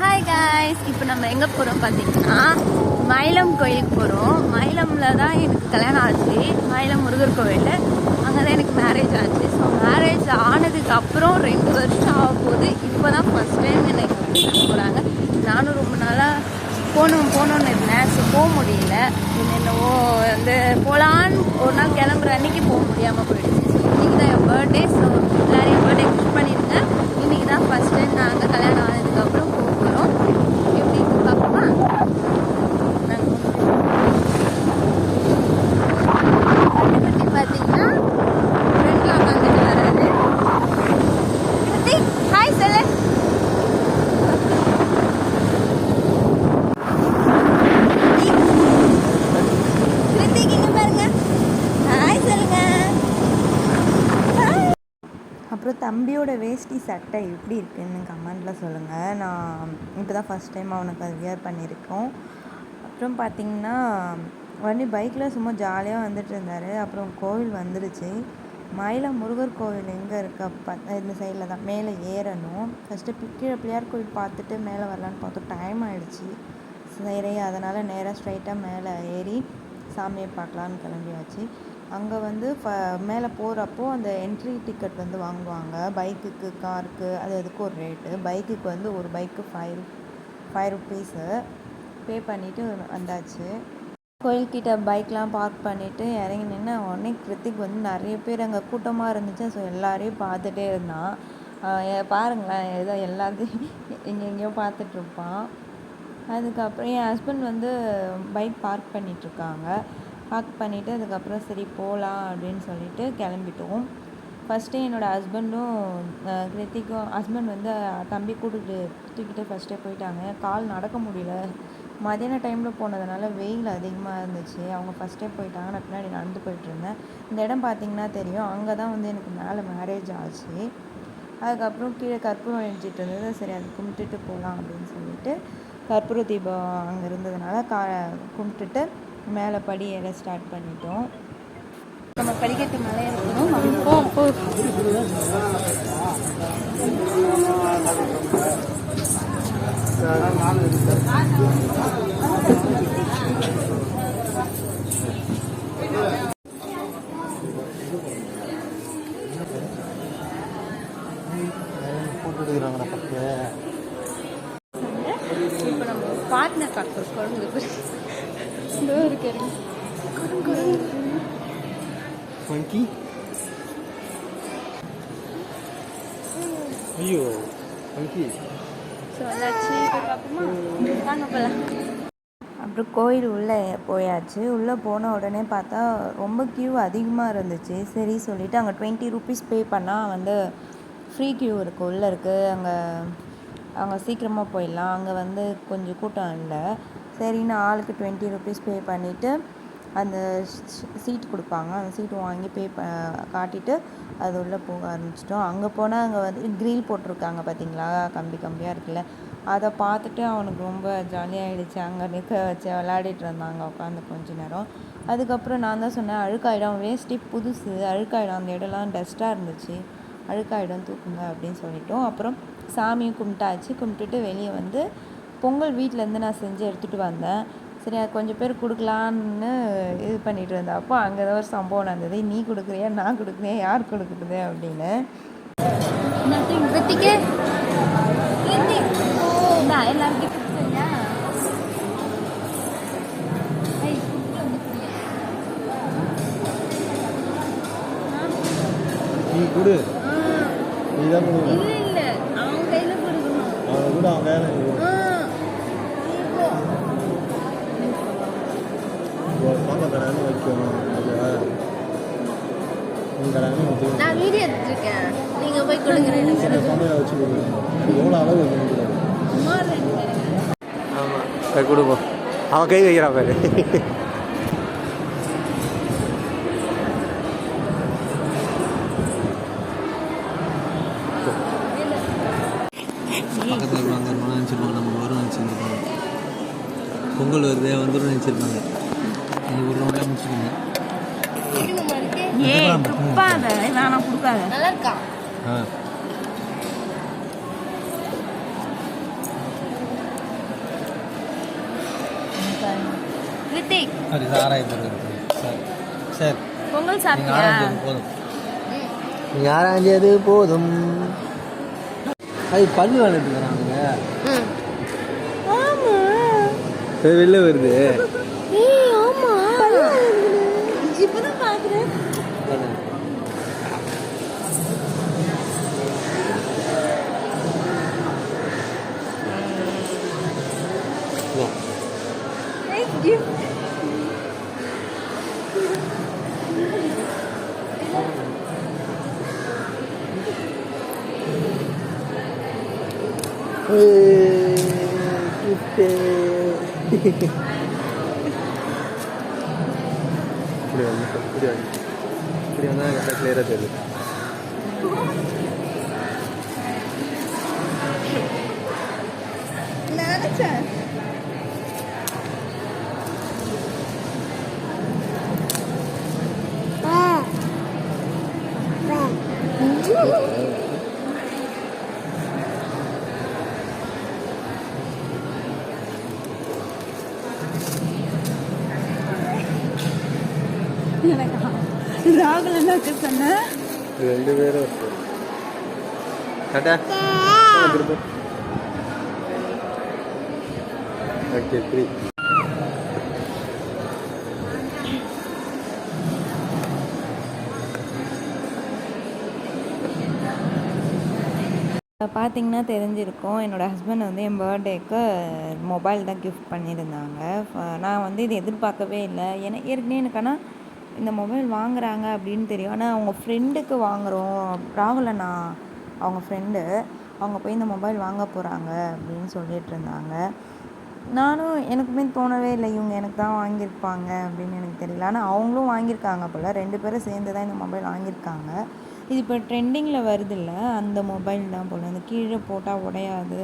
Hi guys இப்போ நம்ம எங்கே போகிறோம் பார்த்தீங்கன்னா மயிலம் கோயிலுக்கு போகிறோம் மயிலமில் தான் எனக்கு கல்யாணம் ஆச்சு. மயிலம் முருகர் கோவில் அங்கே தான் எனக்கு மேரேஜ் ஆச்சு. ஸோ மேரேஜ் ஆனதுக்கு அப்புறம் ரெண்டு வருஷம் ஆக போகுது. இப்போ தான் ஃபஸ்ட் டைம் என்னை போகிறாங்க நானும் ரொம்ப நாளாக போகணும் போகணுன்னு இருந்தேன். ஸோ போக முடியல. என்னென்னவோ வந்து போகலான்னு ஒரு நாள் கிளம்புற அன்னைக்கு போக முடியாமல் போயிடுச்சு. ஸோ இன்றைக்கி தான் என் பர்த்டே ஸோ எல்லாரையும் பர்த்டே விஷ் பண்ணிடுங்க இன்றைக்கி தான் ஃபஸ்ட் டைம் நாங்கள் கல்யாணம் ஆனதுக்கப்புறம் போக போகிறோம் எப்படி இருக்கு பார்ப்போமா பற்றி பார்த்தீங்கன்னா ஃப்ரெண்டில் உட்காந்துட்டு வராது கிருத்திக் ஹாய் சொல்லு கிருத்திக் இங்கே பாருங்க ஹாய் சொல்லுங்க அப்புறம் தம்பியோட வேஷ்டி சட்டை எப்படி இருக்குன்னு கமெண்டில் சொல்லுங்கள் நான் இப்போ தான் ஃபஸ்ட் டைம் அவனுக்கு அது வியர் பண்ணியிருக்கோம். அப்புறம் பார்த்தீங்கன்னா வண்டி பைக்கில் சும்மா ஜாலியாக வந்துட்டு இருந்தார். அப்புறம் கோவில் வந்துடுச்சு மயிலம் முருகர் கோவில் எங்கே இருக்க? அப்போ இந்த சைடில் தான். மேலே ஏறணும். ஃபஸ்ட்டு கீழே பிள்ளையார் கோவில் பார்த்துட்டு மேலே வரலான்னு பார்த்தோம். டைம் ஆகிடுச்சு சரி அதனால் நேராக ஸ்ட்ரைட்டாக மேலே ஏறி சாமியை பார்க்கலான்னு கிளம்பியாச்சு. அங்கே வந்து ஃப மேலே போகிறப்போ அந்த என்ட்ரி டிக்கெட் வந்து வாங்குவாங்க. பைக்குக்கு காருக்கு அது அதுக்கு ஒரு ரேட்டு பைக்குக்கு வந்து ஒரு bike five five rupees pay பண்ணிவிட்டு வந்தாச்சு. கோயில்கிட்ட பைக்லாம் பார்க் பண்ணிவிட்டு இறங்கி நின்று உடனே கிருத்திக் வந்து நிறைய பேர் அங்கே கூட்டமாக இருந்துச்சு. ஸோ எல்லாரையும் பார்த்துட்டே இருந்தான். பாருங்களேன் ஏதோ எல்லாத்தையும் எங்கே எங்கேயோ பார்த்துட்ருப்பான் அதுக்கப்புறம் என் ஹஸ்பண்ட் வந்து பைக் பார்க் பண்ணிகிட்ருக்காங்க பார்க் பண்ணிவிட்டு அதுக்கப்புறம் சரி போகலாம் அப்படின்னு சொல்லிட்டு கிளம்பிட்டோம். ஃபஸ்ட்டு என்னோடய ஹஸ்பண்டும் கிருத்திக்கும் ஹஸ்பண்ட் வந்து தம்பி கூட்டிகிட்டு தூக்கிட்டு ஃபஸ்ட்டே போயிட்டாங்க. கால் நடக்க முடியல. மதியான டைமில் போனதுனால வெயில் அதிகமாக இருந்துச்சு. அவங்க ஃபஸ்ட்டே போயிட்டாங்க. நான் பின்னாடி நடந்து போயிட்டுருந்தேன் இந்த இடம் பார்த்தீங்கன்னா தெரியும். அங்கே தான் வந்து எனக்கு மேலே மேரேஜ் ஆச்சு. அதுக்கப்புறம் கீழே கற்பூரம் எரிஞ்சிட்டு இருந்தது. சரி அது கும்பிட்டுட்டு போகலாம் அப்படின்னு சொல்லிட்டு கற்பூர தீபம் அங்கே இருந்ததுனால கா கும்பிட்டுட்டு மேலே படி ஏற ஸ்டார்ட் பண்ணிட்டோம். நம்ம படிக்கட்டு மேலே இருக்கணும் போட்டு இப்போ நம்ம பார்ட்னர் பார்க்க குழந்தை ஸோ வந்தாச்சு இப்போ பார்ப்போமா? வாங்க போகலாம் அப்புறம் கோயில் உள்ளே போயாச்சு. உள்ளே போன உடனே பார்த்தா ரொம்ப க்யூ அதிகமாக இருந்துச்சு. சரி சொல்லிவிட்டு அங்கே டுவெண்ட்டி ருபீஸ் பே பண்ணால் வந்து ஃப்ரீ க்யூ இருக்குது உள்ளே இருக்குது அங்கே அங்கே சீக்கிரமாக போயிடலாம். அங்கே வந்து கொஞ்சம் கூட்டம் இல்லை. சரின்னு ஆளுக்கு டுவெண்ட்டி ருபீஸ் பே பண்ணிவிட்டு அந்த சீட் கொடுப்பாங்க. அந்த சீட் வாங்கி பே ப காட்டிட்டு அது உள்ளே போக ஆரம்பிச்சிட்டோம். அங்கே போனால் அங்கே வந்து க்ரில் போட்டிருக்காங்க பார்த்தீங்களா கம்பி கம்பியாக இருக்குல்ல. அதை பார்த்துட்டு அவனுக்கு ரொம்ப ஜாலியாகிடுச்சு அங்கே நிற்க வச்சு விளையாடிட்டு இருந்தாங்க உட்காந்து கொஞ்ச நேரம். அதுக்கப்புறம் நான் தான் சொன்னேன் அழுக்காயிடும். வேஸ்ட்டி புதுசு. அழுக்காயிடும். அந்த இடம்லாம் டஸ்ட்டாக இருந்துச்சு. அழுக்காயிடும். தூக்குங்க. அப்படின்னு சொல்லிட்டோம். அப்புறம் சாமியும் கும்பிட்டாச்சு. கும்பிட்டுட்டு வெளியே வந்து பொங்கல் வீட்டிலேருந்து நான் செஞ்சு எடுத்துகிட்டு வந்தேன். சரி அது கொஞ்சம் பேர் கொடுக்கலான்னு இது பண்ணிட்டு இருந்தேன். அப்போ அங்கே ஏதோ ஒரு சம்பவம் நடந்தது. நீ கொடுக்குறியா நான் கொடுக்குறியா யார் கொடுக்குறது அப்படின்னு. நீ கொடு. ஆ, நீ தான் கொடுக்கணும். இல்ல இல்ல. அவன் கையில கொடுக்கணும். அவனை கூட அவன் வேலை கடான்னு வைக்கணும். ஓகேவா உன் கடான்னு வச்சுக்கணும் நான் வீடியோ எடுத்துருக்கேன். நீங்க போய் கொடுங்க. சமையல் வச்சு கொடுக்கணும் எவ்வளோ அளவு வைக்கணும் ஆமாம் கொடுப்போம். அவன் கை வைக்கிறான் பாரு. பக்கத்தில் இருக்கிறவங்க என்ன நினச்சிருப்பாங்க நம்ம வரும் நினச்சிருப்பாங்க பொங்கல் வருதே வந்துடும் நினச்சிருப்பாங்க ஏய் போதும். நீங்கள் ஆராய்ஞ்சது போதும். அது பல்லு விளையாட்டு வராங்க வருது. ஆமா. இப்பதான் பாக்குறேன் 이거는 Thank you. 예, 기대. 그래, 아니까, 그래, 아니까. இப்படி வந்தால் கரெக்டாக கிளியராக தெரியுது நினைச்சேன் ராகுல் என்ன சொன்ன ரெண்டு பேரும் திரும்ப ஓகே த்ரீ பார்த்தீங்கன்னா தெரிஞ்சிருக்கும் என்னோடய ஹஸ்பண்ட் வந்து என் பர்த்டேக்கு மொபைல் தான் கிஃப்ட் பண்ணியிருந்தாங்க. நான் வந்து இது எதிர்பார்க்கவே இல்லை. ஏன்னா ஏற்கனவே எனக்கு ஆனால் இந்த மொபைல் வாங்குறாங்க அப்படின்னு தெரியும். ஆனால் அவங்க ஃப்ரெண்டுக்கு வாங்குகிறோம் ராகுல் அவங்க ஃப்ரெண்டு அவங்க போய் இந்த மொபைல் வாங்க போகிறாங்க அப்படின்னு சொல்லிட்டு இருந்தாங்க. நானும் எனக்குமே தோணவே இல்லை. இவங்க எனக்கு தான் வாங்கியிருப்பாங்க அப்படின்னு எனக்கு தெரியல. ஆனால் அவங்களும் வாங்கியிருக்காங்க போல். ரெண்டு பேரும் சேர்ந்து தான் இந்த மொபைல் வாங்கியிருக்காங்க. இது இப்போ ட்ரெண்டிங்கில் வருது இல்லை. அந்த மொபைல் தான் போல். அந்த கீழே போட்டால் உடையாது.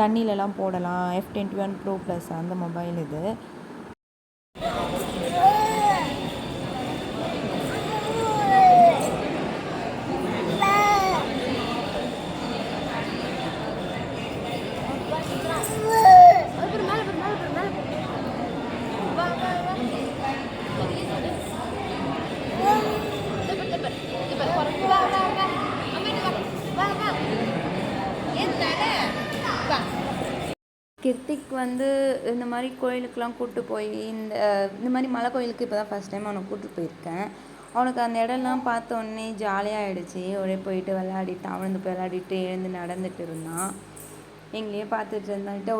தண்ணியிலலாம் போடலாம். F twenty one pro plus அந்த மொபைல் இது. வந்து இந்த மாதிரி கோயிலுக்கெலாம் கூப்பிட்டு போய் இந்த இந்த மாதிரி மலை கோயிலுக்கு இப்போ தான் ஃபஸ்ட் டைம் அவனை கூப்பிட்டு போயிருக்கேன். அவனுக்கு அந்த இடம்லாம் பார்த்த உடனே ஜாலியாக ஆகிடுச்சி ஒரே போயிட்டு விளையாடிட்டு அவனுந்து போய் விளையாடிட்டு எழுந்து நடந்துட்டு இருந்தான். எங்களையே பார்த்துட்டு இருந்தான்ட்டு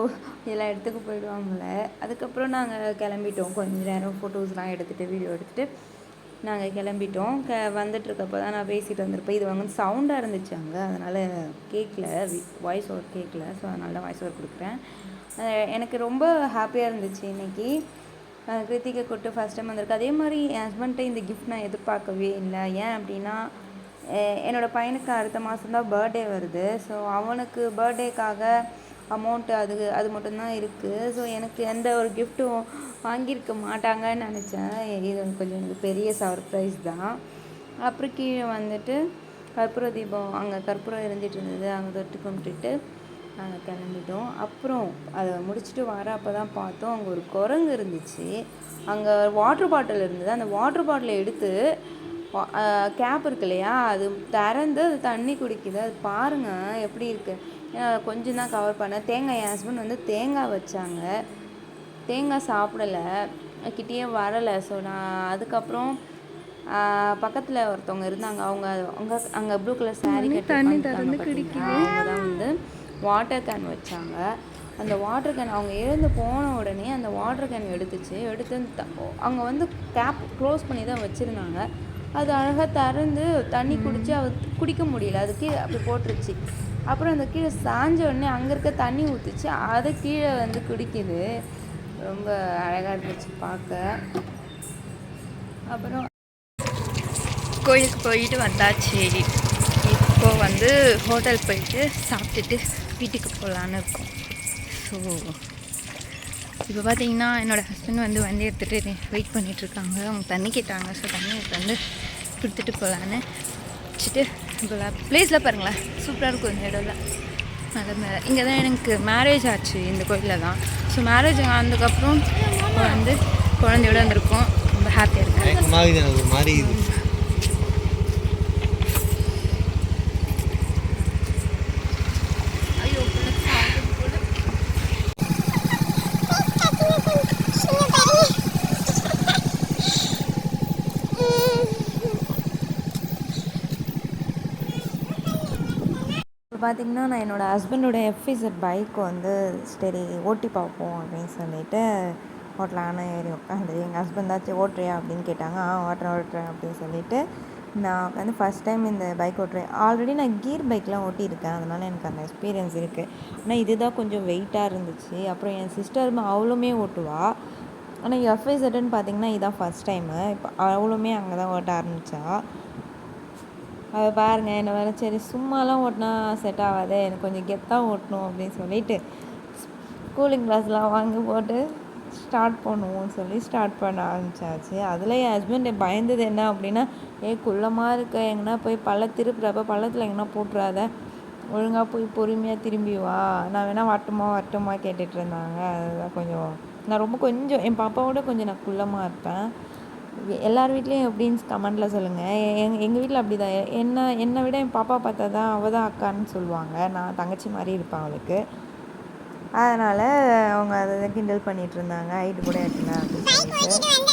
எல்லா இடத்துக்கு போயிடுவாங்கள. அதுக்கப்புறம் நாங்கள் கிளம்பிட்டோம். கொஞ்சம் நேரம் ஃபோட்டோஸ்லாம் எடுத்துகிட்டு வீடியோ எடுத்துகிட்டு நாங்கள் கிளம்பிட்டோம். க வந்துட்டுருக்கப்போ தான் நான் பேசிட்டு வந்திருப்பேன். இது வந்து சவுண்டாக இருந்துச்சு அங்கே. அதனால் கேட்கல வாய்ஸ் ஓவர் கேட்கல ஸோ அதனால தான் வாய்ஸ் ஓவர் கொடுக்குறேன். எனக்கு ரொம்ப ஹாப்பியாக இருந்துச்சு இன்றைக்கி கிருத்திகை கூப்பிட்டு ஃபஸ்ட் டைம் வந்திருக்கு. அதே மாதிரி என் ஹஸ்பண்ட்டை இந்த கிஃப்ட் நான் எதிர்பார்க்கவே இல்லை. ஏன் அப்படின்னா என்னோடய பையனுக்கு அடுத்த மாதம் தான் பர்த்டே வருது. ஸோ அவனுக்கு பர்த்டேக்காக அமௌண்ட்டு அது அது மட்டும்தான் இருக்குது ஸோ எனக்கு எந்த ஒரு கிஃப்ட்டும் வாங்கியிருக்க மாட்டாங்கன்னு நினச்சேன். இது கொஞ்சம் எனக்கு பெரிய சர்ப்ரைஸ் தான். அப்புறம் கீழே வந்துட்டு கற்பூர தீபம் அங்கே கற்பூரம் எரிஞ்சிட்டு இருந்தது. அங்கே தொட்டு கும்பிட்டுட்டு நாங்கள் கிளம்பிட்டோம். அப்புறம் அதை முடிச்சுட்டு வர அப்போ தான் பார்த்தோம் அங்கே ஒரு குரங்கு இருந்துச்சு. அங்கே வாட்ரு பாட்டில் இருந்தது. அந்த வாட்ரு பாட்டிலை எடுத்து கேப் இருக்கு இல்லையா? அது திறந்து அது தண்ணி குடிக்குது. அது பாருங்கள் எப்படி இருக்குது கொஞ்சம் தான் கவர் பண்ணேன். தேங்காய் என் ஹஸ்பண்ட் வந்து தேங்காய் வச்சாங்க. தேங்காய் சாப்பிடல. கிட்டேயே வரலை. ஸோ நான் அதுக்கப்புறம் பக்கத்தில் ஒருத்தவங்க இருந்தாங்க. அவங்க அவங்க அங்கே ப்ளூ கலர் saree கட்டி அவங்க தான் வந்து வாட்டர் கேன் வச்சாங்க. அந்த வாட்டர் கேன் அவங்க எழுந்து போன உடனே அந்த வாட்டர் கேன் எடுத்துச்சு. எடுத்து அங்கே வந்து கேப் க்ளோஸ் பண்ணி தான் வச்சுருந்தாங்க. அது அழகாக திறந்து தண்ணி குடிச்சு அவ குடிக்க முடியல. அது கீழே அப்படி போட்டுருச்சு. அப்புறம் அந்த கீழே சாஞ்ச உடனே அங்கே இருக்க தண்ணி ஊற்றுச்சு அதை கீழே வந்து குடிக்குது. ரொம்ப அழகாக இருந்துச்சு பார்க்க. அப்புறம் கோயிலுக்கு போயிட்டு வந்தாச்சு. இப்போ வந்து ஹோட்டல் போயிட்டு சாப்பிட்டுட்டு வீட்டுக்கு போகலான்னு இருக்கோம். ஸோ இப்போ பார்த்தீங்கன்னா என்னோடய ஹஸ்பண்ட் வந்து வண்டி எடுத்துகிட்டு வெயிட் பண்ணிகிட்ருக்காங்க அவங்க தண்ணி கேட்டாங்க. ஸோ தண்ணி எடுத்து வந்து கொடுத்துட்டு போகலான்னு வச்சுட்டு இப்போ ப்ளேஸில் பாருங்களேன். சூப்பராக இருக்கும் இந்த இடம்லாம் மலை மேலே இங்கே தான் எனக்கு மேரேஜ் ஆச்சு இந்த கோயிலில் தான் ஸோ மேரேஜ் ஆனதுக்கப்புறம் வந்து குழந்தையோட வந்திருக்கோம். ரொம்ப ஹாப்பியாக இருக்கேன் மயக்கமாகுது எனக்கு ஒரு மாதிரி இது இப்போ பார்த்திங்கன்னா நான் என்னோடய ஹஸ்பண்டோட எஃப்இசட் பைக் வந்து சரி ஓட்டி பார்ப்போம் அப்படின்னு சொல்லிட்டு ஓட்டலான்னு ஏறி உட்காந்து எங்கள் ஹஸ்பண்ட் தாச்சும் ஓட்டுறியா? அப்படின்னு கேட்டாங்க. ஆ ஓட்டுறேன் ஓட்டுறேன் அப்படின்னு சொல்லிட்டு நான் வந்து ஃபஸ்ட் டைம் இந்த பைக் ஓட்டுறேன். ஆல்ரெடி நான் கீர் பைக்லாம் ஓட்டியிருக்கேன். அதனால் எனக்கு அந்த எக்ஸ்பீரியன்ஸ் இருக்குது ஆனால் இதுதான் கொஞ்சம் வெயிட்டாக இருந்துச்சு. அப்புறம் என் சிஸ்டர் அவளுமே ஓட்டுவா. ஆனால் எஃப்ஐசட்டுன்னு பார்த்தீங்கன்னா இதுதான் ஃபஸ்ட் டைமு இப்போ அவளுமே அங்கே தான் ஓட்ட ஆரம்பித்தா அவள் பாருங்கள் என்ன வேற சரி சும்மாலாம் ஓட்டினா செட் ஆகாதே எனக்கு கொஞ்சம் கெத்தாக ஓட்டணும் அப்படின்னு சொல்லிட்டு கூலிங் கிளாஸ்லாம் வாங்கி போட்டு ஸ்டார்ட் பண்ணுவோம்னு சொல்லி ஸ்டார்ட் பண்ண ஆரம்பிச்சாச்சு. அதில் என் ஹஸ்பண்ட் பயந்தது என்ன அப்படின்னா ஏ குள்ளமாக இருக்க எங்கன்னா போய் பள்ள திருப்புறப்ப பள்ளத்தில் எங்கன்னா போட்டுறாத. ஒழுங்காக போய் பொறுமையாக திரும்பி வா. நான் வேணால் வட்டமாக வட்டமாக கேட்டுட்ருந்தாங்க அதுதான் கொஞ்சம் நான் ரொம்ப கொஞ்சம் என் பாப்பாவோட கொஞ்சம் நான் குள்ளமாக இருப்பேன். எல்லார் வீட்லேயும் எப்படின்னு கமெண்டில் சொல்லுங்கள் எங் எங்கள் வீட்டில் அப்படி தான் என்ன என்னை விட என் பாப்பா பார்த்தா தான் அவள் தான் அக்கான்னு சொல்லுவாங்க. நான் தங்கச்சி மாதிரி இருப்பேன் அவளுக்கு. அதனால் அவங்க அதை கிண்டல் பண்ணிகிட்டு இருந்தாங்க. ஹைட்டு கூட எட்டல அப்படின்னு சொல்லிட்டு.